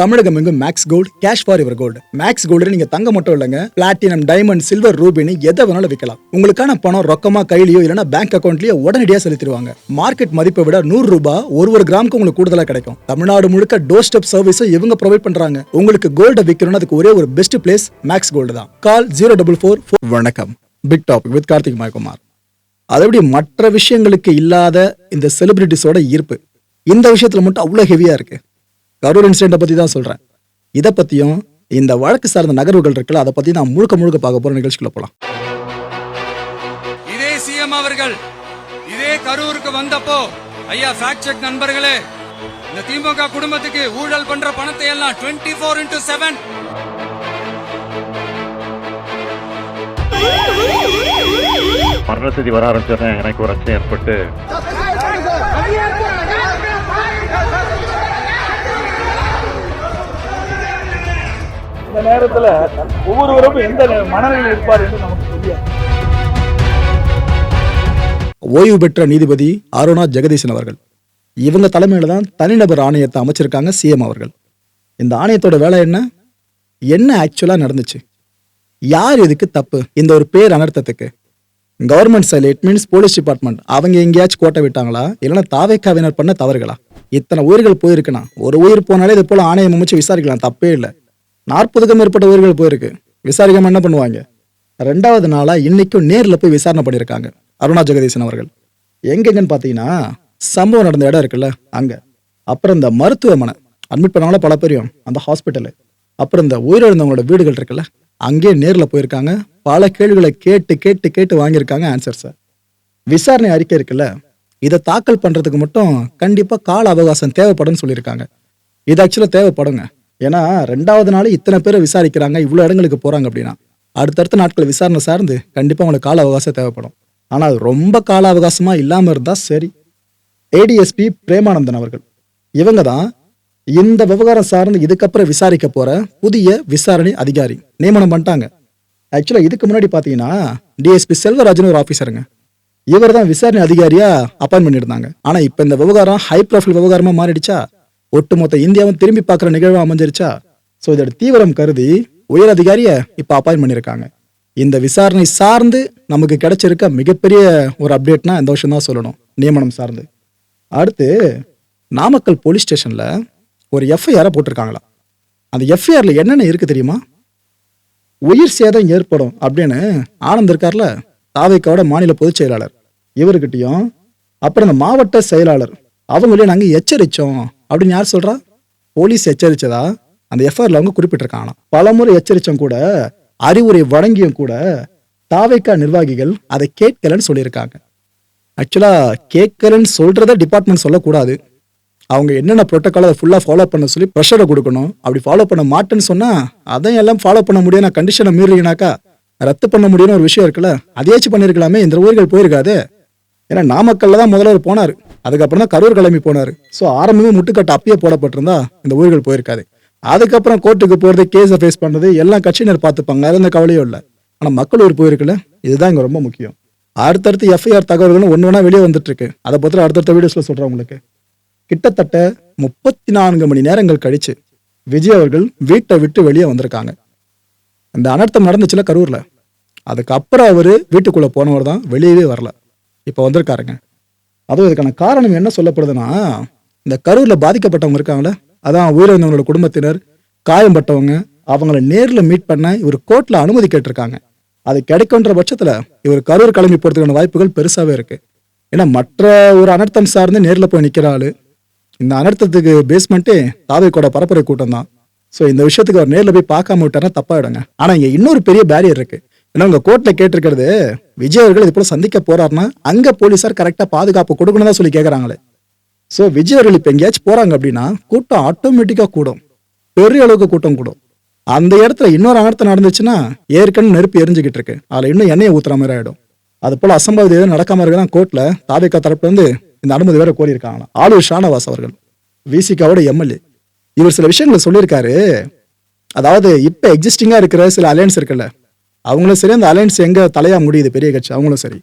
தமிழகம் எங்கும் Max Gold cash for your gold Max Gold நீங்க தங்க மட்டும் இல்லைங்க. பிளாட்டினம் டைமண்ட் சில்வர் ரூபினி எதை வேணாலும் விற்கலாம் உங்களுக்கான பணம் ரொக்கமா கையிலயோ இல்லைன்னா பேங்க் அக்கௌண்ட்லயோ உடனடியாக செலுத்திடுவாங்க. மார்க்கெட் மதிப்பை விட நூறு ரூபாய் ஒரு ஒரு கிராமுக்கு உங்களுக்கு கூடுதலா கிடைக்கும். தமிழ்நாடு முழுக்க டோர் ஸ்டெப் சர்வீஸும் இவங்க ப்ரொவைட் பண்றாங்க. உங்களுக்கு கோல்ட விற்கணும்னு அதுக்கு ஒரே ஒரு பெஸ்ட் பிளேஸ் மேக்ஸ் கோல்டு தான். கால் ஜீரோ டபுள் ஃபோர் வணக்கம். Big topic with Karthik Mayakumar அதபடி மற்ற விஷயங்களுக்கு இல்லாத இந்த செலிபிரிட்டிஸோட ஈர்ப்பு. இந்த விஷயத்துல மட்டும் அவ்வளோ ஹெவியா இருக்கு. கரூர் இன்சிடென்ட்டை பத்தி தான் சொல்றேன். இதை பத்தியும் இந்த வழக்கு சார்ந்த நகர்வுகள் இருக்குல்ல அதை பத்தி நான் முழுக்க முழுக்க பார்க்க போற நிகழ்ச்சிக்குள்ள போலாம். இதே சிஎம் அவர்கள் இதே கரூருக்கு வந்தப்போ ஐயா ஃபேக்ட் செக் நண்பர்களே இந்த திமுக குடும்பத்துக்கு ஊழல் பண்ற பணத்தை எல்லாம் 24 ஃபோர் இன்டூ செவன் மரண செய்தி வர ஆரம்பிச்சோன்னே எனக்கு ஒரு அச்சம் ஏற்பட்டு இந்த நேரத்துல ஒவ்வொருவரும் எந்த மனநிலையில் இருப்பார் என்று நமக்கு தெரியாது. ஓய்வு பெற்ற நீதிபதி அருணா ஜெகதீசன் அவர்கள். இவங்க தலைமையில் தான் தனிநபர் ஆணையத்தை அமைச்சிருக்காங்க சிஎம் அவர்கள். இந்த ஆணையத்தோட வேலை என்ன? என்ன ஆக்சுவலாக நடந்துச்சு? யார் இதுக்கு தப்பு? இந்த ஒரு பேர் அனர்த்தத்துக்கு. கவர்மெண்ட் சைல் இட் மீன்ஸ் போலீஸ் டிபார்ட்மெண்ட் அவங்க எங்கேயாச்சும் கோட்டை விட்டாங்களா? இல்லைன்னா தாவேக்காவினர் பண்ண தவறுகளா? இத்தனை உயிர்கள் போயிருக்குன்னா ஒரு உயிர் போனாலே இது போல் ஆணையம் அமைச்சு விசாரிக்கலாம் தப்பே இல்லை. நாற்பதுக்கும் மேற்பட்ட உயிர்கள் போயிருக்கு. விசாரிக்காம என்ன பண்ணுவாங்க? ரெண்டாவது நாளா இன்னைக்கும் நேர்ல போய் விசாரணை பண்ணியிருக்காங்க அருணா ஜெகதீசன் அவர்கள். எங்கெங்கன்னு பார்த்தீங்கன்னா சம்பவம் நடந்த இடம் இருக்குல்ல அங்க. அப்புறம் இந்த மருத்துவமனை. அட்மிட் பண்ணாங்களா பல பேரையும் அந்த ஹாஸ்பிட்டலு அப்புறம் இந்த உயிரிழந்தவங்களோட வீடுகள் இருக்குல்ல அங்கேயே நேரில் போயிருக்காங்க. பல கேள்விகளை கேட்டு கேட்டு கேட்டு வாங்கியிருக்காங்க ஆன்சர்ஸை விசாரணை அறிக்கை இருக்குல்ல இதை தாக்கல் பண்ணுறதுக்கு மட்டும் கண்டிப்பாக கால அவகாசம் தேவைப்படும்னு சொல்லியிருக்காங்க. இது ஆக்சுவலாக தேவைப்படுங்க. ஏன்னா ரெண்டாவது நாள் இத்தனை பேரை விசாரிக்கிறாங்க இவ்வளோ இடங்களுக்கு போகிறாங்க அப்படின்னா. அடுத்தடுத்த நாட்கள் விசாரணை சார்ந்து கண்டிப்பாக உங்களுக்கு கால அவகாசம் தேவைப்படும். ஆனால் அது ரொம்ப கால அவகாசமாக இல்லாமல் இருந்தால் சரி. ஏடிஎஸ்பி பிரேமானந்தன் அவர்கள். இவங்க தான் இந்த விவகாரம் சார்ந்து இதுக்கப்புறம் விசாரிக்க போகிற புதிய விசாரணை அதிகாரி நியமனம் பண்ணிட்டாங்க. ஆக்சுவலாக இதுக்கு முன்னாடி பார்த்தீங்கன்னா டிஎஸ்பி செல்வராஜன் ஒரு ஆஃபீஸருங்க இவர் தான் விசாரணை அதிகாரியாக அப்பாயின் பண்ணியிருந்தாங்க. ஆனால் இப்போ இந்த விவகாரம் ஹை ப்ரொஃபைல் விவகாரமாக மாறிடுச்சா? ஒட்டுமொத்த இந்தியாவும் திரும்பி பார்க்குற நிகழ்வு அமைஞ்சிருச்சா? ஸோ இதோட தீவிரம் கருதி உயர் அதிகாரியை இப்போ அப்பாயின் பண்ணியிருக்காங்க. இந்த விசாரணை சார்ந்து நமக்கு கிடைச்சிருக்க மிகப்பெரிய ஒரு அப்டேட்னா இந்த வருஷம் தான் சொல்லணும். நியமனம் சார்ந்து. அடுத்து நாமக்கல் போலீஸ் ஸ்டேஷனில் ஒரு எஃப்ஐஆரை போட்டிருக்காங்களா அந்த எஃப்ஐஆரில் என்னென்ன இருக்குது தெரியுமா? உயிர் சேதம் ஏற்படும் அப்படின்னு ஆனந்த் இருக்கார்ல தாவைக்காவோட மாநில பொதுச் செயலாளர். இவர்கிட்டையும் அப்புறம் இந்த மாவட்ட செயலாளர் அவங்களையும் நாங்கள் எச்சரித்தோம் அப்படின்னு யார் சொல்றா? போலீஸ் எச்சரிச்சதா? அந்த எஃப்ஐஆர்ல அவங்க குறிப்பிட்டிருக்காங்க பலமுறை எச்சரிச்சோம் கூட அறிவுரை வழங்கியும் கூட தாவைக்கா நிர்வாகிகள் அதை கேட்கலன்னு சொல்லியிருக்காங்க. ஆக்சுவலா கேட்கலன்னு சொல்றத டிபார்ட்மெண்ட் சொல்லக்கூடாது. அவங்க என்னென்ன ப்ரோட்டோக்கால் அதை ஃபுல்லாக ஃபாலோ பண்ண சொல்லி ப்ரெஷரை கொடுக்கணும். அப்படி ஃபாலோ பண்ண மாட்டேன்னு சொன்னால் அதையும் எல்லாம் ஃபாலோ பண்ண முடியும் நான் கண்டிஷனை மீறினாக்கா ரத்து பண்ண முடியும்னு ஒரு விஷயம் இருக்குல்ல அதையாச்சும் பண்ணியிருக்கலாமே இந்த ஊர்கள் போயிருக்காது. ஏன்னா நாமக்கல்ல தான் முதல்வர் போனார். அதுக்கப்புறம் தான் கரூர் கிளம்பி போனார். ஸோ ஆரம்பமே முட்டுக்கட்டு அப்பயே போடப்பட்டிருந்தா இந்த ஊர்கள் போயிருக்காது. அதுக்கப்புறம் கோர்ட்டுக்கு போகிறது கேஸை ஃபேஸ் பண்ணுறது எல்லாம் கட்சியினர் பார்த்துப்பாங்க. அது எந்த கவலையும் இல்லை. ஆனால் மக்கள் ஊர் போயிருக்குல்ல? இதுதான் இங்கே ரொம்ப முக்கியம். அடுத்தடுத்து எஃப்ஐஆர் தகவல்களும் ஒன்று வேணா வெளியே வந்துட்டுருக்கு. அதை பற்றி அடுத்தடுத்த வீடியோஸில் சொல்கிறேன் உங்களுக்கு. கிட்டத்தட்ட முப்பத்தி நான்கு மணி நேரங்கள் கழிச்சு விஜய் அவர்கள் வீட்டை விட்டு வெளியே வந்திருக்காங்க. அந்த அனர்த்தம் நடந்துச்சுல கரூரில். அதுக்கப்புறம் அவர் வீட்டுக்குள்ளே போனவர் தான் வெளியவே வரல. இப்போ வந்திருக்காருங்க. அதுவும் இதுக்கான காரணம் என்ன சொல்லப்படுதுன்னா இந்த கரூரில் பாதிக்கப்பட்டவங்க இருக்காங்களே அதான் உயிரிழந்தவங்களோட குடும்பத்தினர் காயம்பட்டவங்க அவங்கள நேரில் மீட் பண்ண இவர் கோர்ட்டில் அனுமதி கேட்டிருக்காங்க. அது கிடைக்குன்ற பட்சத்தில் இவர் கரூர் கிளம்பி போகிறதுக்கான வாய்ப்புகள் பெருசாகவே இருக்குது ஏன்னா மற்ற ஒரு அனர்த்தம் சார்ந்து நேரில் போய் நிற்கிற ஆள் இந்த அனர்த்தத்துக்கு பேஸ்மெண்ட்டே தாவைக்கோட பரப்புரை கூட்டம் தான். ஸோ இந்த விஷயத்துக்கு அவர் நேரில் போய் பார்க்காம விட்டாரா தப்பாயிடுங்க. ஆனால் இங்கே இன்னொரு பெரிய பேரியர் இருக்குது ஏன்னா உங்க கோர்ட்ல கேட்டிருக்கிறது விஜய் அவர்கள் இது போல சந்திக்க போறாருன்னா அங்க போலீசார் கரெக்டா பாதுகாப்பு கொடுக்கணும் தான் சொல்லி கேட்கறாங்களே ஸோ விஜய் அவர்கள் இப்போ எங்கேயாச்சும் போறாங்க அப்படின்னா கூட்டம் ஆட்டோமேட்டிக்கா கூடும். பெரிய அளவுக்கு கூட்டம் கூடும். அந்த இடத்துல இன்னொரு அனர்த்தம் நடந்துச்சுன்னா ஏற்கனவே நெருப்பு எரிஞ்சுக்கிட்டு இருக்கு. அதுல இன்னும் எண்ணெயை ஊத்துற மாதிரி ஆயிடும். அது போல அசம்பாவிதம் எதுவும் நடக்காம இருக்கதான் கோர்ட்ல தாவேக்கா தரப்புல இருந்து இந்த அனுமதி வேற கோரியிருக்காங்களா ஆளூர் ஷானவாஸ் அவர்கள் விசிகாவோட எம்எல்ஏ. இவர் சில விஷயங்களை சொல்லியிருக்காரு. அதாவது இப்ப எக்ஸிஸ்டிங்கா இருக்கிற சில அலையன்ஸ் இருக்குல்ல அவங்களும் சரி அந்த அலையன்ஸ் எங்கே தலையாக முடியுது பெரிய கட்சி அவங்களும் சரி.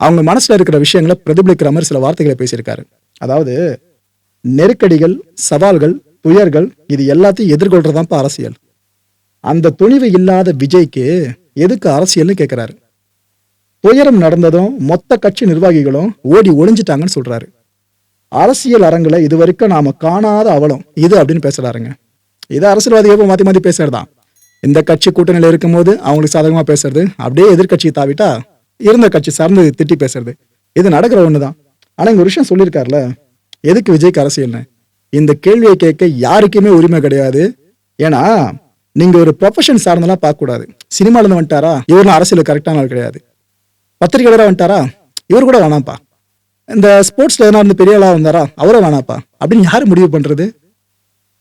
அவங்க மனசில் இருக்கிற விஷயங்களை பிரதிபலிக்கிற மாதிரி சில வார்த்தைகளை பேசியிருக்காரு. அதாவது நெருக்கடிகள் சவால்கள் துயர்கள் இது எல்லாத்தையும் எதிர்கொள்றதான்ப்பா அரசியல். அந்த துணிவு இல்லாத விஜய்க்கு எதுக்கு அரசியல்னு கேட்குறாரு துயரம் நடந்ததும் மொத்த கட்சி நிர்வாகிகளும் ஓடி ஒளிஞ்சிட்டாங்கன்னு சொல்றாரு. அரசியல் அரங்கில் இது வரைக்கும் நாம காணாத அவலம் இது அப்படின்னு பேசுறாருங்க. இது அரசியல்வாதிகள் மாற்றி மாற்றி பேசுறதான் இந்த கட்சி கூட்டணியில் இருக்கும்போது அவங்களுக்கு சாதகமாக பேசுறது அப்படியே எதிர்க்கட்சியை தாவிட்டா இருந்த கட்சி சார்ந்து திட்டி பேசுறது. இது நடக்கிற ஒன்று தான் ஆனால் இங்கே ஒரு விஷயம் சொல்லியிருக்காருல எதுக்கு விஜய்க்கு அரசியல்னு? இந்த கேள்வியை கேட்க யாருக்குமே உரிமை கிடையாது. ஏன்னா நீங்கள் ஒரு ப்ரொஃபஷன் சார்ந்தெல்லாம் பார்க்கக்கூடாது. கூடாது இருந்து வந்துட்டாரா? இவரும் அரசியல் கரெக்டான ஆள் கிடையாது. பத்திரிகையாளராக வந்துட்டாரா? இவர் கூட வேணாம்ப்பா. இந்த ஸ்போர்ட்ஸில் எதனா இருந்து பெரிய ஆளாக வந்தாரா? அவரும் வேணாப்பா அப்படின்னு யார் முடிவு பண்ணுறது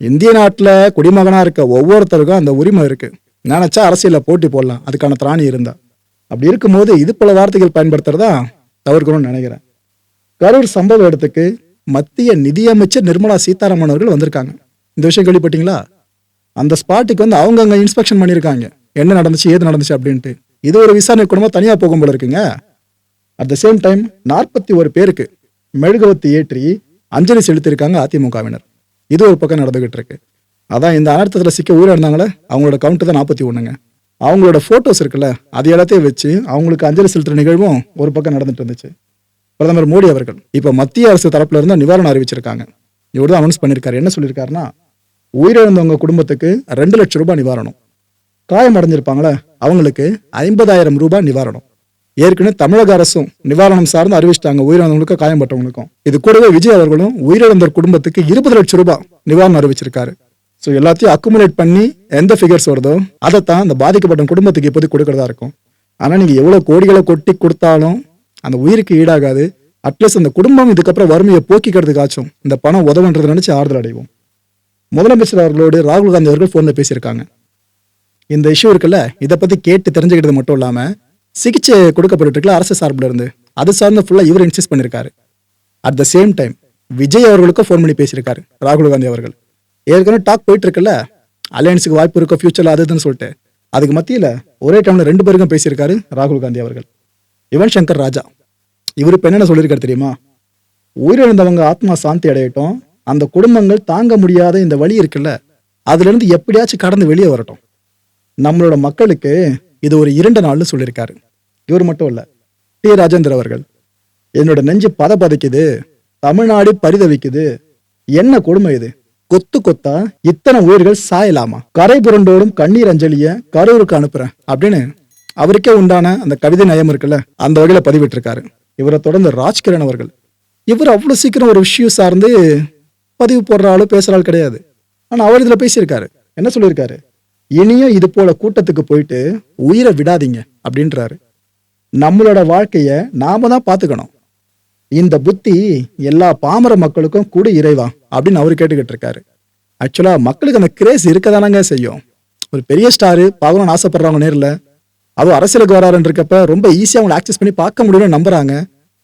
இந்திய நாட்டில் குடிமகனாக இருக்க ஒவ்வொருத்தருக்கும் அந்த உரிமை இருக்குது நினைச்சா அரசியலில் போட்டி போடலாம். அதுக்கான திராணி இருந்தா. அப்படி இருக்கும்போது இது பல வார்த்தைகள் பயன்படுத்துறதா தவிர்க்கணும்னு நினைக்கிறேன். கரூர் சம்பவ இடத்துக்கு மத்திய நிதியமைச்சர் நிர்மலா சீதாராமன் அவர்கள் வந்திருக்காங்க. இந்த விஷயம் கேள்விப்பட்டீங்களா? அந்த ஸ்பாட்டுக்கு வந்து அவங்க அங்கே இன்ஸ்பெக்ஷன் பண்ணியிருக்காங்க. என்ன நடந்துச்சு ஏது நடந்துச்சு அப்படின்ட்டு. இது ஒரு விசாரணை குடும்பம் தனியாக போகும் போல இருக்குங்க. அட் த சேம் டைம் நாற்பத்தி ஒரு பேருக்கு மெழுகுவத்தி ஏற்றி அஞ்சலி செலுத்தியிருக்காங்க அதிமுகவினர். இது ஒரு பக்கம் நடந்துகிட்டு இருக்கு அதான் இந்த அனர்த்தத்தில் சிக்க உயிரிழந்தாங்களே அவங்களோட கவுண்ட் தான் நாற்பத்தி ஒன்றுங்க அவங்களோட ஃபோட்டோஸ் இருக்குல்ல அது எல்லாத்தையும் வச்சு அவங்களுக்கு அஞ்சலி செலுத்துற நிகழ்வும் ஒரு பக்கம் நடந்துட்டு இருந்துச்சு. பிரதமர் மோடி அவர்கள் இப்போ மத்திய அரசு தரப்புல இருந்து நிவாரணம் அறிவிச்சிருக்காங்க. இவர் தான் அனௌன்ஸ் பண்ணியிருக்காரு என்ன சொல்லியிருக்காருன்னா உயிரிழந்தவங்க குடும்பத்துக்கு ரெண்டு லட்சம் ரூபாய் நிவாரணம். காயம் அடைஞ்சிருப்பாங்களே அவங்களுக்கு ஐம்பதாயிரம் ரூபாய் நிவாரணம். ஏற்கனவே தமிழக அரசும் நிவாரணம் சார்ந்து அறிவிச்சிட்டாங்க. உயிரிழந்தவங்களுக்கும் காயம்பட்டவங்களுக்கும். இது கூடவே விஜய் அவர்களும் உயிரிழந்த குடும்பத்துக்கு இருபது லட்சம் ரூபாய் நிவாரணம் அறிவிச்சிருக்காரு. ஸோ எல்லாத்தையும் அக்குமுலேட் பண்ணி எந்த ஃபிகர்ஸ் வருதோ அதைத்தான் அந்த பாதிக்கப்பட்ட குடும்பத்துக்கு இப்போதைக்கு கொடுக்கறதா இருக்கும். ஆனால் நீங்கள் எவ்வளோ கோடிகளை கொட்டி கொடுத்தாலும் அந்த உயிருக்கு ஈடாகாது. அட்லீஸ்ட் அந்த குடும்பம் இதுக்கப்புறம் வறுமையை போக்கிக்கிறதுக்காச்சும் இந்த பணம் உதவுன்றதை நினச்சி ஆறுதல் அடைவோம். முதலமைச்சர் அவர்களோடு ராகுல் காந்தி அவர்கள் ஃபோனில் பேசியிருக்காங்க. இந்த இஷ்யூ இருக்குல்ல இதை பற்றி கேட்டு தெரிஞ்சுக்கிட்டது மட்டும் இல்லாமல் சிகிச்சை கொடுக்கப்பட்டு இருக்குல்ல அரசு சார்பில் இருந்து அது சார்ந்து ஃபுல்லாக இவர் இன்சிஸ்ட் பண்ணியிருக்காரு at the same time Vijay அவர்களுக்கும் ஃபோன் பண்ணி பேசியிருக்காரு ராகுல் காந்தி அவர்கள். ஏற்கனவே டாக் போயிட்டு இருக்குல்ல அலையன்ஸுக்கு வாய்ப்பு இருக்கோ ஃபியூச்சரில் அது இதுன்னு சொல்லிட்டு. அதுக்கு மத்தியில் ஒரே டைமில் ரெண்டு பேருக்கும் பேசியிருக்காரு ராகுல் காந்தி அவர்கள். யுவன் சங்கர் ராஜா இவர் இப்போ என்னென்ன சொல்லியிருக்காரு தெரியுமா? உயிரிழந்தவங்க ஆத்மா சாந்தி அடையட்டும் அந்த குடும்பங்கள் தாங்க முடியாத இந்த வழி இருக்குல்ல அதுலேருந்து எப்படியாச்சும் கடந்து வெளியே வரட்டும். நம்மளோட மக்களுக்கு இது ஒரு இரண்டு நாள்னு சொல்லியிருக்காரு. இவர் மட்டும் இல்லை டி ராஜேந்திர அவர்கள். என்னோட நெஞ்சு பத பதைக்குது தமிழ்நாடு பரிதவிக்குது. என்ன கொடுமை இது? கொத்து கொத்தா இத்தனை உயிர்கள் சாயலாமா? கரை புரண்டோடும் கண்ணீர் அஞ்சலிய கரூருக்கு அனுப்புறேன் அப்படின்னு அவருக்கே உண்டான அந்த கவிதை நயம் இருக்குல்ல அந்த வகையில பதிவிட்டிருக்காரு. இவரை தொடர்ந்து ராஜ்கிரண் அவர்கள். இவர் அவ்வளவு சீக்கிரம் ஒரு விஷயம் சார்ந்து பதிவு போடுற ஆளு பேசுற ஆள் கிடையாது. ஆனா அவர் இதுல பேசியிருக்காரு. என்ன சொல்லியிருக்காரு? இனியும் இது போல கூட்டத்துக்கு போயிட்டு உயிரை விடாதீங்க அப்படின்றாரு. நம்மளோட வாழ்க்கைய நாம தான் பார்த்துக்கணும். இந்த புத்தி எல்லா பாமர மக்களுக்கும் கூட இறைவா அப்படின்னு அவர் கேட்டுக்கிட்டு இருக்காரு. ஆக்சுவலா மக்களுக்கு அந்த கிரேஸ் இருக்கதானங்க செய்யும். ஒரு பெரிய ஸ்டாரு பார்க்கணும்னு ஆசைப்படுறவங்க நேரில் அதுவும் அரசியலுக்கு வராருன்னு இருக்கப்ப ரொம்ப ஈஸியாக அவங்களை ஆக்சஸ் பண்ணி பார்க்க முடியும்னு நம்புறாங்க.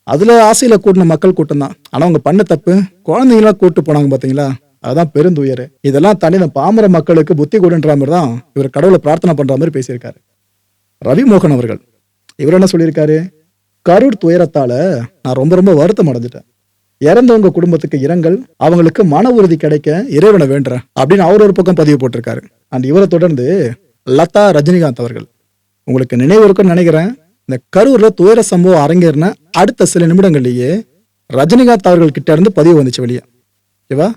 அதில் ஆசையில் கூட்டின மக்கள் கூட்டம் தான். ஆனால் அவங்க பண்ண தப்பு குழந்தைங்களாம் கூட்டு போனாங்க பார்த்தீங்களா அதுதான் பெருந்துயர். இதெல்லாம் தாண்டி இந்த பாமர மக்களுக்கு புத்தி கொடுன்ற மாதிரி தான் இவர் கடவுளை பிரார்த்தனை பண்ற மாதிரி பேசியிருக்காரு. ரவி மோகன் அவர்கள். இவர் என்ன சொல்லியிருக்காரு? கரூர் துயரத்தால நான் ரொம்ப ரொம்ப வருத்தம் அடைஞ்சிட்டேன். இறந்தவங்க குடும்பத்துக்கு இரங்கல் அவங்களுக்கு மன உறுதி கிடைக்க இறைவனை வேண்டுறேன் அப்படின்னு அவர் ஒரு பக்கம் பதிவு போட்டிருக்காரு. அண்ட் இவரை தொடர்ந்து லதா ரஜினிகாந்த் அவர்கள். உங்களுக்கு நினைவு இருக்குன்னு நினைக்கிறேன். இந்த கரூர்ல துயர சம்பவம் அரங்கேறின அடுத்த சில நிமிடங்கள்லயே ரஜினிகாந்த் அவர்கள் கிட்ட இருந்து பதிவு வந்துச்சு வெளியே. ஓகேவா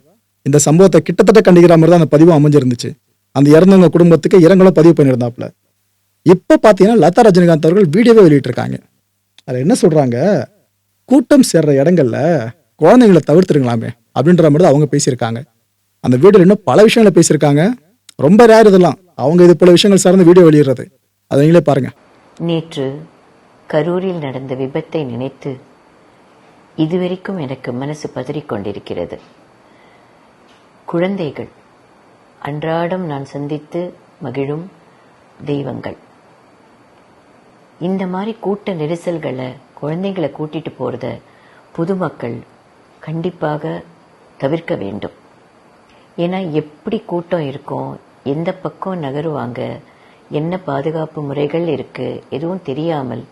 இந்த சம்பவத்தை கிட்டத்தட்ட கண்டிக்கிற மாதிரி தான் அந்த பதிவும் அமைஞ்சிருந்துச்சு. அந்த இறந்தவங்க குடும்பத்துக்கு இரங்கலும் பதிவு பண்ணியிருந்தாப்புல. இப்போ பார்த்தீங்கன்னா லதா ரஜினிகாந்த் அவர்கள் வீடியோவே வெளியிட்டிருக்காங்க. அதில் என்ன சொல்கிறாங்க கூட்டம் சேர்ற இடங்கள்ல குழந்தைங்களை தவிர்த்துருங்களாமே அப்படின்ற மாதிரி தான் அவங்க பேசியிருக்காங்க. அந்த வீடியோ இன்னும் பல விஷயங்களை பேசியிருக்காங்க. ரொம்ப ரேர் இதெல்லாம். அவங்க இது போல விஷயங்கள் சார்ந்து வீடியோ வெளியிடுறது. அதை நீங்களே பாருங்க. நேற்று கரூரில் நடந்த விபத்தை நினைத்து இதுவரைக்கும் எனக்கு மனசு பதறிக்கொண்டிருக்கிறது. கொண்டிருக்கிறது குழந்தைகள். அன்றாடம் நான் சந்தித்து மகிழும் தெய்வங்கள். இந்த மாதிரி கூட்ட நெரிசல்களை குழந்தைங்களை கூட்டிட்டு போகிறத பொதுமக்கள் கண்டிப்பாக தவிர்க்க வேண்டும். ஏன்னா எப்படி கூட்டம் இருக்கும் எந்த பக்கம் நகருவாங்க என்ன பாதுகாப்பு முறைகள் இருக்கு எதுவும் தெரியாமல்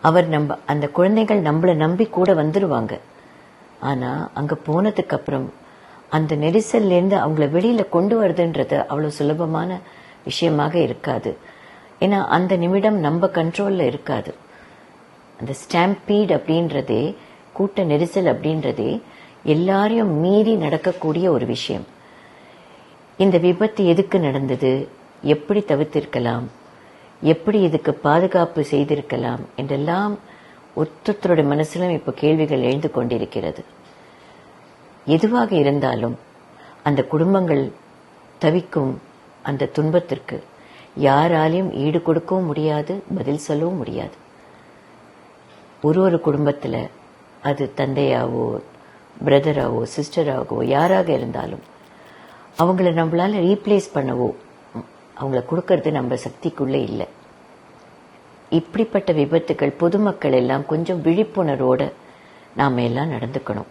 அவர் நம்ம அந்த குழந்தைகள் நம்மளை நம்பி கூட வந்துடுவாங்க ஆனால் அங்கே போனதுக்கப்புறம் அப்புறம் அந்த நெரிசல்லேருந்து அவங்கள வெளியில் கொண்டு வருதுன்றது அவ்வளோ சுலபமான விஷயமாக இருக்காது. ஏன்னா அந்த நிமிடம் நம்ம கண்ட்ரோலில் இருக்காது. அந்த ஸ்டாம்பீட் அப்படின்றதே கூட்ட நெரிசல் அப்படின்றதே எல்லாரையும் மீறி நடக்கக்கூடிய ஒரு விஷயம். இந்த விபத்து எதுக்கு நடந்தது? எப்படி தவிர்த்திருக்கலாம்? எப்படி இதுக்கு பாதுகாப்பு செய்திருக்கலாம்? என்றெல்லாம் ஒருத்தருடைய மனசிலும் இப்போ கேள்விகள் எழுந்து கொண்டிருக்கிறது. எதுவாக இருந்தாலும் அந்த குடும்பங்கள் தவிக்கும் அந்த துன்பத்திற்கு யாராலையும் ஈடு கொடுக்கவும் முடியாது பதில் சொல்லவும் முடியாது. ஒரு ஒரு குடும்பத்தில் அது தந்தையாவோ பிரதராகவோ சிஸ்டராகவோ யாராக இருந்தாலும் அவங்கள நம்மளால் ரீப்ளேஸ் பண்ணவோ அவங்கள கொடுக்கறது நம்ம சக்திக்குள்ளே இல்லை. இப்படிப்பட்ட விபத்துக்கள் பொதுமக்கள் எல்லாம் கொஞ்சம் விழிப்புணர்வோடு நாம எல்லாம் நடந்துக்கணும்.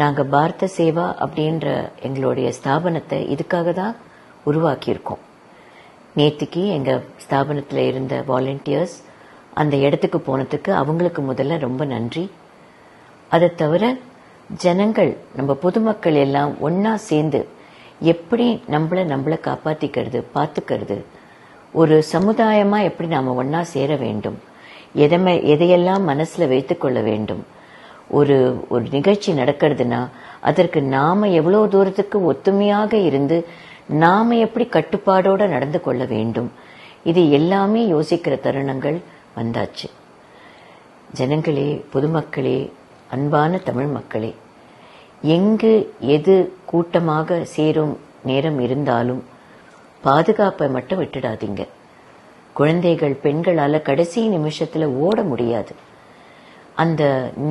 நாங்கள் பாரத சேவா அப்படின்ற எங்களுடைய ஸ்தாபனத்தை இதுக்காக தான் உருவாக்கியிருக்கோம். நேற்றுக்கு எங்கள் ஸ்தாபனத்தில் இருந்த வாலண்டியர்ஸ் அந்த இடத்துக்கு போனதுக்கு அவங்களுக்கு முதல்ல ரொம்ப நன்றி. அதை தவிர ஜனங்கள் நம்ம பொதுமக்கள் எல்லாம் ஒன்றா சேர்ந்து எப்படி நம்மள நம்மள காப்பாற்றிக்கிறது பார்த்துக்கிறது ஒரு சமுதாயமாக எப்படி நாம் ஒன்றா சேர வேண்டும் எதமே எதையெல்லாம் மனசில் வைத்துக்கொள்ள வேண்டும் ஒரு ஒரு நிகழ்ச்சி நடக்கிறதுனா அதற்கு நாம எவ்வளோ தூரத்துக்கு ஒத்துமையாக இருந்து நாம எப்படி கட்டுப்பாடோடு நடந்து கொள்ள வேண்டும்? இது எல்லாமே யோசிக்கிற தருணங்கள் வந்தாச்சு. ஜனங்களே பொதுமக்களே அன்பான தமிழ் மக்களே எங்கு எது கூட்டமாக சேரும் நேரம் இருந்தாலும் பாதுகாப்பை மட்டும் விட்டுடாதீங்க. குழந்தைகள் பெண்களால் கடைசி நிமிஷத்தில் ஓட முடியாது. அந்த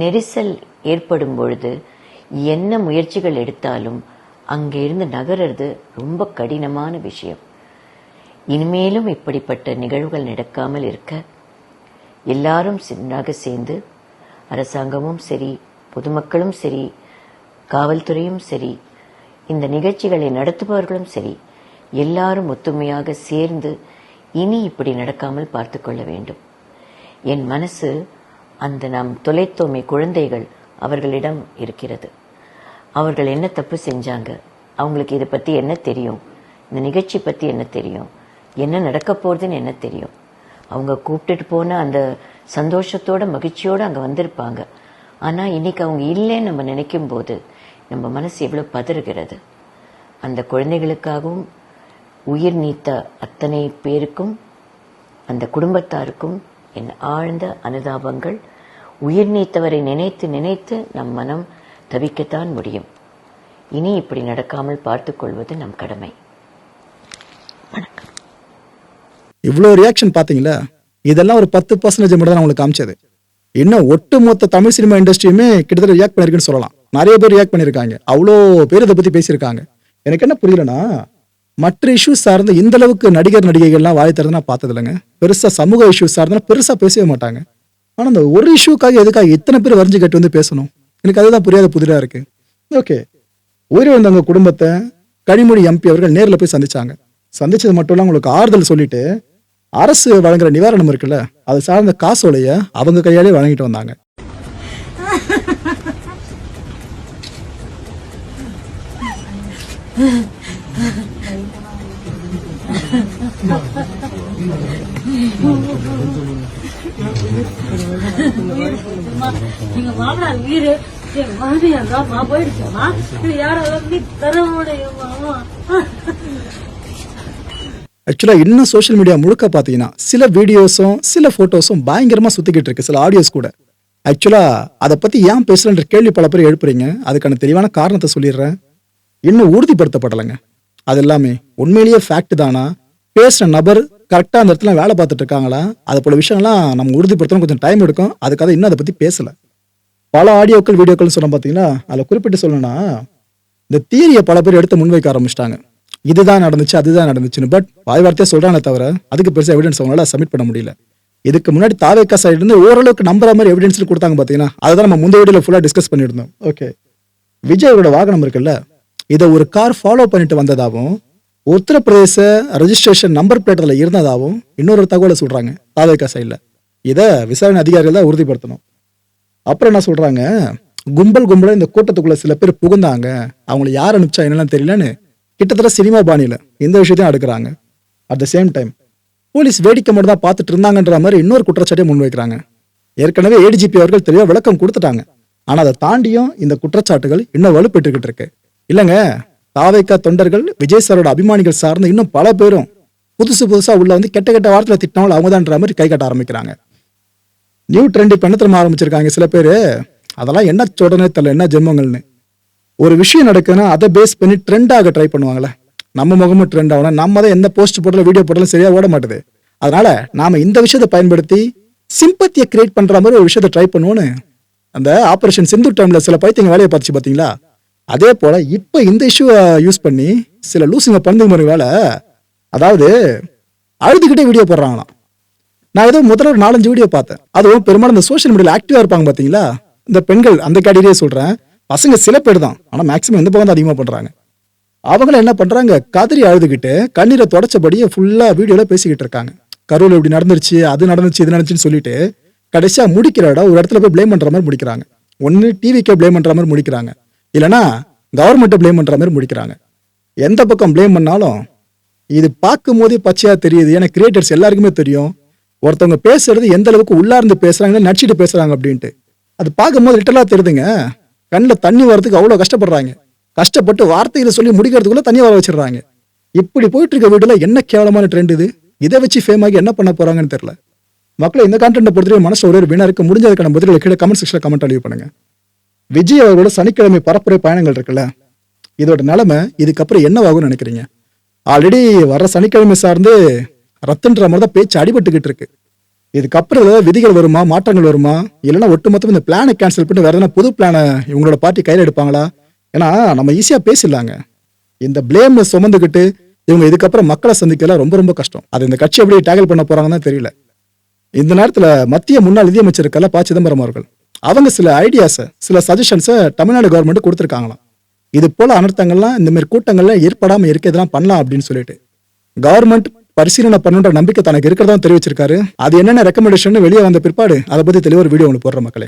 நெரிசல் ஏற்படும் பொழுது என்ன முயற்சிகள் எடுத்தாலும் அங்கிருந்து நகர்றது ரொம்ப கடினமான விஷயம். இனிமேலும் இப்படிப்பட்ட நிகழ்வுகள் நடக்காமல் இருக்க எல்லாரும் சின்னாக சேர்ந்து அரசாங்கமும் சரி பொதுமக்களும் சரி காவல்துறையும் சரி இந்த நிகழ்ச்சிகளை நடத்துபவர்களும் சரி எல்லாரும் ஒத்துமையாக சேர்ந்து இனி இப்படி நடக்காமல் பார்த்து கொள்ள வேண்டும். என் மனசு அந்த நாம் தொலைத்தோமை குழந்தைகள் அவர்களிடம் இருக்கிறது. அவர்கள் என்ன தப்பு செஞ்சாங்க? அவங்களுக்கு இதை பற்றி என்ன தெரியும்? இந்த நிகழ்ச்சி பற்றி என்ன தெரியும்? என்ன நடக்க போகுதுன்னு என்ன தெரியும்? அவங்க கூப்பிட்டுட்டு போன அந்த சந்தோஷத்தோட மகிழ்ச்சியோடு அங்கே வந்திருப்பாங்க. ஆனால் இன்னைக்கு அவங்க இல்லைன்னு நம்ம நினைக்கும் போது நம்ம மனசு எவ்வளோ பதறுகிறது. அந்த குழந்தைகளுக்காகவும் உயிர் நீத்த அத்தனை பேருக்கும் அந்த குடும்பத்தாருக்கும் என் ஆழ்ந்த அனுதாபங்கள் உயிர் நீத்தவரை நினைத்து நினைத்து நம் மனம் தவிக்கத்தான் முடியும். இனி இப்படி நடக்காமல் பார்த்துக்கொள்வது நம் கடமை. இவ்வளோ ரியாக்ஷன் பார்த்தீங்களா? இதெல்லாம் ஒரு பத்து பர்சன்டேஜ் மட்டும் தான் உங்களுக்கு காமிச்சது. இன்னும் ஒட்டுமொத்த தமிழ் சினிமா இண்டஸ்ட்ரியுமே கிட்டத்தட்ட ரியாக்ட் பண்ணிருக்குன்னு சொல்லலாம். நிறைய பேர் ரியாக்ட் பண்ணியிருக்காங்க அவ்வளோ பேர் இதை பற்றி பேசியிருக்காங்க. எனக்கு என்ன புரியலனா மற்ற இஷ்யூஸ் சார்ந்த இந்த அளவுக்கு நடிகர் நடிகைகள்லாம் வாய் திறந்து நான் பார்த்தது இல்லைங்க பெருசாக சமூக இஷ்யூஸ் சார்ந்தா பெருசாக பேசவே மாட்டாங்க. ஆனால் அந்த ஒரு இஷ்யூக்காக எதுக்காக இத்தனை பேர் வரைஞ்சு கட்டு வந்து பேசணும்? எனக்கு அதுதான் புரியாத புதிராக இருக்கு. ஓகே. உயிரிழந்தவங்க குடும்பத்தை கனிமொழி எம்பி அவர்கள் நேரில் போய் சந்திச்சாங்க. சந்திச்சது மட்டும் இல்ல உங்களுக்கு ஆறுதல் சொல்லிட்டு அரசு வழங்குற நிவாரணம் இருக்குல்ல அது சார்ந்த காசோலைய அவங்க கையாலே வழங்கிட்டு வந்தாங்க. எங்க மாமனார் வீடு எங்க மாமியார் அம்மா போயிடுச்சோமா ஆக்சுவலாக இன்னும் சோஷியல் மீடியா முழுக்க பார்த்தீங்கன்னா சில வீடியோஸும் சில ஃபோட்டோஸும் பயங்கரமாக சுற்றிக்கிட்டு இருக்கு சில ஆடியோஸ் கூட. ஆக்சுவலாக அதை பற்றி ஏன் பேசலன்ற கேள்வி பல பேர் எழுப்புறீங்க. அதுக்கான தெளிவான காரணத்தை சொல்லிடுறேன். இன்னும் உறுதிப்படுத்தப்படலைங்க. அது எல்லாமே உண்மையிலேயே ஃபேக்ட் தானா? பேசுகிற நபர் கரெக்டாக அந்த இடத்துல வேலை பார்த்துட்டு இருக்காங்களா? அது போல விஷயம்லாம் நம்ம உறுதிப்படுத்தணும். கொஞ்சம் டைம் எடுக்கும். அதுக்காக இன்னும் அதை பற்றி பேசலை. பல ஆடியோக்கள் வீடியோக்கள் சொன்ன பார்த்தீங்கன்னா அதில் குறிப்பிட்டு சொல்லணும்னா இந்த தியரியை பல பேர் எடுத்து முன்வைக்க ஆரம்பிச்சிட்டாங்க. இதுதான் நடந்துச்சு அதுதான் நடந்துச்சுன்னு. பட் வாய் வார்த்தையே சொல்கிறானே தவிர அதுக்கு பெருசாக எவிடன்ஸ் அவங்களால சப்மிட் பண்ண முடியல. இதுக்கு முன்னாடி தாவேக்கா சைடு இருந்து ஓரளவுக்கு நம்புற மாதிரி எவிடன்ஸ் கொடுத்தாங்க பார்த்தீங்கன்னா அதை தான் நம்ம முந்தைய வீடியோவில் ஃபுல்லாக டிஸ்கஸ் பண்ணியிருந்தோம். ஓகே விஜயோட வாகனம் இருக்குல்ல? இதை ஒரு கார் ஃபாலோ பண்ணிட்டு வந்ததாகவும் உத்தரப்பிரதேச ரெஜிஸ்ட்ரேஷன் நம்பர் பிளேட்ல இருந்ததாகவும் இன்னொரு தகவலை சொல்கிறாங்க தாவேக்கா சைடில் இதை விசாரணை அதிகாரிகள் தான் உறுதிப்படுத்தணும். அப்புறம் என்ன சொல்கிறாங்க கும்பல் கும்பலாக இந்த கூட்டத்துக்குள்ளே சில பேர் புகுந்தாங்க. அவங்கள யார் அனுப்பிச்சா என்னெல்லாம் தெரியலன்னு கிட்டத்தட்ட சினிமா பாணியில் இந்த விஷயத்தையும் அடுக்கிறாங்க. At the same time police வேடிக்கை மட்டும் தான் பார்த்துட்டு இருந்தாங்கன்ற மாதிரி இன்னொரு குற்றச்சாட்டையும் முன்வைக்கிறாங்க. ஏற்கனவே ஏடிஜிபி அவர்கள் தெளிவாக விளக்கம் கொடுத்துட்டாங்க. ஆனால் அதை தாண்டியும் இந்த குற்றச்சாட்டுகள் இன்னும் வலுப்பெற்றுக்கிட்டு இருக்கு. இல்லைங்க தாவைக்கா தொண்டர்கள் விஜய் சாரோட அபிமானிகள் சார்ந்து இன்னும் பல பேரும் புதுசு புதுசாக உள்ள வந்து கெட்ட கெட்ட வார்த்தையில் திட்டினாலும் அவங்க தான்ற மாதிரி கை கட்ட ஆரம்பிக்கிறாங்க. நியூ ட்ரெண்ட் இப்போ என்ன திரும்ப ஆரம்பிச்சிருக்காங்க சில பேர்? அதெல்லாம் என்ன சொல்றனே தெரியல என்ன ஜென்மங்கள்னு. ஒரு விஷயம் நடக்குதுன்னா அதை பேஸ் பண்ணி ட்ரெண்டாக ட்ரை பண்ணுவாங்களே. நம்ம முகமும் ட்ரெண்ட் ஆகணும். நம்ம தான் எந்த போஸ்ட் போட்டாலும் வீடியோ போட்டாலும் சரியா ஓட மாட்டுது. அதனால நாம இந்த விஷயத்தை பயன்படுத்தி சிம்பத்தியை கிரியேட் பண்ற மாதிரி ஒரு விஷயத்தை ட்ரை பண்ணுவோன்னு அந்த ஆப்ரேஷன் சிந்து டைம்ல சில பைத்தியங்க வேலையை பார்த்துச்சு பார்த்தீங்களா? அதே போல இப்போ இந்த இஷ்யூவை யூஸ் பண்ணி சில லூசுங்க பண்ணுங்க மாதிரி வேலை அதாவது அழுதுகிட்டே வீடியோ போடுறாங்களாம். நான் ஏதோ முதல்ல ஒரு நாலஞ்சு வீடியோ பார்த்தேன். அதுவும் பெரும்பாலும் இந்த சோஷியல் மீடியாவில் ஆக்டிவா இருப்பாங்க பாத்தீங்களா இந்த பெண்கள் அந்த கேட்டகரியே சொல்றேன். பசங்க சில பேர் தான். ஆனா மேக்ஸிமம் இந்த பக்கம் தான் அதிகமா பண்றாங்க. அவங்களும் என்ன பண்றாங்க? கதறி அழுதுகிட்டு கண்ணீரை தொடச்சபடியே ஃபுல்லா வீடியோல பேசிக்கிட்டு இருக்காங்க. கரூர் இப்படி நடந்துருச்சு அது நடந்துச்சு இது நடந்துச்சுன்னு சொல்லிட்டு கடைசியா முடிக்கிற இடம் ஒரு இடத்துல போய் ப்ளேம் பண்ற மாதிரி முடிக்கிறாங்க. ஒன்னு டிவிக்கே ப்ளேம் பண்ற மாதிரி முடிக்கிறாங்க. இல்லைன்னா கவர்மெண்ட்டை ப்ளேம் பண்ணுற மாதிரி முடிக்கிறாங்க. எந்த பக்கம் ப்ளேம் பண்ணாலும் இது பார்க்கும் போதே பச்சையாக தெரியுது. ஏன்னா கிரியேட்டர்ஸ் எல்லாருக்குமே தெரியும். ஒருத்தவங்க பேசுறது எந்த அளவுக்கு உள்ளார்ந்து பேசுகிறாங்கன்னு நடிச்சிட்டு பேசுகிறாங்க அப்படின்ட்டு. அது பார்க்கும்போது லிட்டலாக தெரியுதுங்க. கண்ணில் தண்ணி வரதுக்கு அவ்வளோ கஷ்டப்படுறாங்க. கஷ்டப்பட்டு வார்த்தைகளை சொல்லி முடிக்கிறதுக்குள்ளே தண்ணி வர வச்சிடுறாங்க. இப்படி போயிட்டு இருக்க வீட்டில் என்ன கேவலமான ட்ரெண்ட் இது? இதை வச்சு ஃபேம் ஆகி என்ன பண்ண போகிறாங்கன்னு தெரில மக்களை இந்த கான்டென்ட்டை பொறுத்தவரை மனசு ஒரே ஒரு வீணா இருக்கு. முடிஞ்சதுக்கான பதில்களை கீழே கமெண்ட் செக்ஷனில் கமெண்ட் அழிவு பண்ணுங்க. விஜய் அவர்களோட சனிக்கிழமை பரப்புரை பயணங்கள் இருக்குல்ல? இதோட நிலைமை இதுக்கப்புறம் என்னவாகும்னு நினைக்கிறீங்க? ஆல்ரெடி வர சனிக்கிழமை சார்ந்து ரத்தன்ற மாதிரி தான் பேச்சு அடிபட்டுக்கிட்டு இருக்கு. இதுக்கப்புறம் ஏதாவது விதிகள் வருமா? மாற்றங்கள் வருமா? இல்லைன்னா ஒட்டுமொத்தம் இந்த பிளானை கேன்சல் பண்ணி வேற எதனா புது பிளானை இவங்களோட பார்ட்டி கையில் எடுப்பாங்களா? ஏன்னா நம்ம ஈஸியாக பேசிடலாங்க. இந்த பிளேம் சுமந்துக்கிட்டு இவங்க இதுக்கப்புறம் மக்களை சந்திக்கலாம் ரொம்ப ரொம்ப கஷ்டம். அது இந்த கட்சி எப்படி டேக்கிள் பண்ண போறாங்கன்னு தெரியல. இந்த நேரத்தில் மத்திய முன்னாள் நிதியமைச்சர் கல ப சிதம்பரம் அவர்கள் அவங்க சில ஐடியாஸை சில சஜஷன்ஸை தமிழ்நாடு கவர்மெண்ட் கொடுத்துருக்காங்களாம். இது போல அனர்த்தங்கள்லாம் இந்த மாதிரி கூட்டங்கள்ல ஏற்படாம இருக்க இதெல்லாம் பண்ணலாம் அப்படின்னு சொல்லிட்டு. கவர்மெண்ட் பரிசீலனை பண்ணுன்ற நம்பிக்கை தனக்கு இருக்கிறதா தெரிவிச்சிருக்காரு. அது என்னென்ன ரெக்கமெண்டேஷன் வெளியே வந்த பிற்பாடு அதை பத்தி தெளிவாக ஒரு வீடியோ உங்களுக்கு போடுற மக்களே.